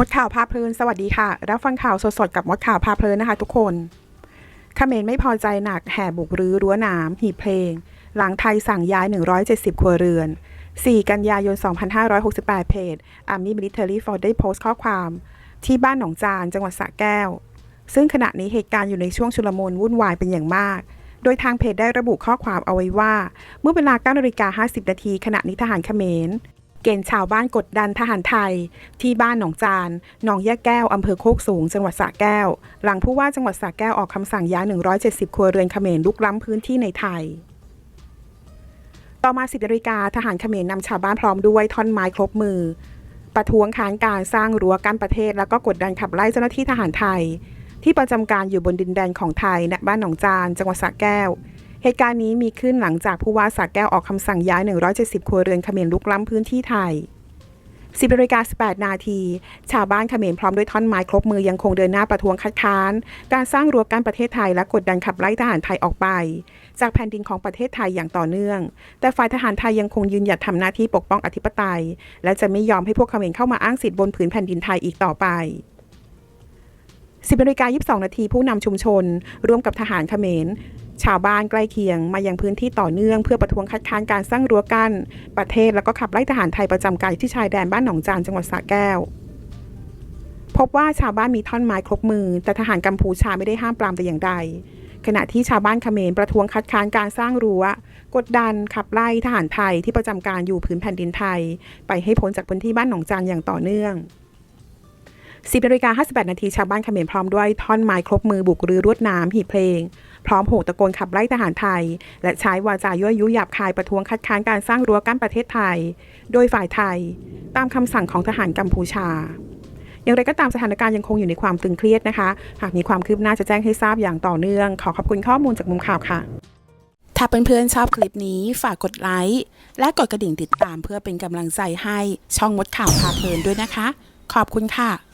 มดข่าวพาเพลิน สวัสดีค่ะ รับฟังข่าวสดๆกับมดข่าวพาเพลินนะคะทุกคนเขมรไม่พอใจหนักแห่บุกรื้อรั้วน้ำหีบเพลง หลังไทยสั่งย้าย 170 ครัวเรือน 4 กันยายน 2568 เพจ Army Military for ได้โพสต์ข้อความ ที่บ้านหนองจานจังหวัดสระแก้ว ซึ่งขณะนี้เหตุการณ์อยู่ในช่วงชุลมุนวุ่นวายเป็นอย่างมากโดยทางเพจได้ระบุข้อความเอาไว้ว่า เมื่อเวลา9นาฬิกา50 นาทีขณะนี้ทหารเขมร เกณฑ์ชาวบ้านกดดันทหารไทย ที่บ้านหนองจานหนองยะแก้ว อำเภอโคกสูง จังหวัดสระแก้ว หลังผู้ว่าจังหวัดสระแก้วออกคำสั่งย้าย 170 ครัวเรือนเขมรลุกล้ำพื้นที่ในไทย ต่อมา 10นาฬิกาทหารเขมรนำชาวบ้านพร้อมด้วยท่อนไม้ครบมือ ประท้วงค้านการสร้างรั้วกั้นประเทศ แล้วก็กดดันขับไล่เจ้าหน้าที่ทหารไทย ที่ประจำการอยู่บนดินแดนของไทยณบ้านหนองจาน จังหวัดสระแก้ว เหตุการณ์นี้มีขึ้นหลังจากผู้ว่าสระแก้วออกคำสั่งย้าย 170 ครัวเรือนเขมรลุกล้ำพื้นที่ไทย 10นาฬิกา18 นาที ชาวบ้านเขมรพร้อมด้วยท่อนไม้ครบมือยังคงเดินหน้าประท้วงคัดค้าน การสร้างรั้วกั้นประเทศไทยและกดดันขับไล่ทหารไทยออกไป จากแผ่นดินของประเทศไทยอย่างต่อเนื่อง แต่ฝ่ายทหารไทยยังคงยืนหยัดทำหน้าที่ปกป้องอธิปไตย และจะไม่ยอมให้พวกเขมรเข้ามาอ้างสิทธิ์บนผืนแผ่นดินไทยอีกต่อไป10นาฬิกา22 นาทีผู้นำชุมชน ร่วมกับทหารเขมร ชาวบ้านใกล้เคียงมายังพื้นที่ต่อเนื่องเพื่อประท้วงคัดค้านการสร้างรั้วกั้นประเทศแล้วก็ขับไล่ทหารไทยประจำการที่ชายแดนบ้านหนองจานจังหวัดสระแก้ว พบว่าชาวบ้านมีท่อนไม้ครบมือ แต่ทหารกัมพูชาไม่ได้ห้ามปรามแต่อย่างใด ขณะที่ชาวบ้านเขมรประท้วงคัดค้านการสร้างรั้วกดดันขับไล่ทหารไทยที่ประจำการอยู่พื้นแผ่นดินไทย ไปให้พ้นจากพื้นที่บ้านหนองจานอย่างต่อเนื่อง 10นาฬิกา58 นาทีชาวบ้านเขมรพร้อมด้วยท่อนไม้ครบมือบุกรื้อรวดน้ำหีบเพลง พร้อมโห่ตะโกนขับไล่ทหารไทย และใช้วาจายั่วยุหยาบคายประท้วงคัดค้านการสร้างรั้วกั้นประเทศไทย โดยฝ่ายไทย ตามคำสั่งของทหารกัมพูชา อย่างไรก็ตามสถานการณ์ยังคงอยู่ในความตึงเครียดนะคะ หากมีความคืบหน้าจะแจ้งให้ทราบอย่างต่อเนื่อง ขอขอบคุณข้อมูลจากมุมข่าวค่ะถ้าเพื่อนๆชอบคลิปนี้ฝากกดไลค์และกดกระดิ่งติดตามเพื่อเป็นกำลังใจให้ช่องมดข่าวพาเพลินด้วยนะคะ ขอบคุณค่ะ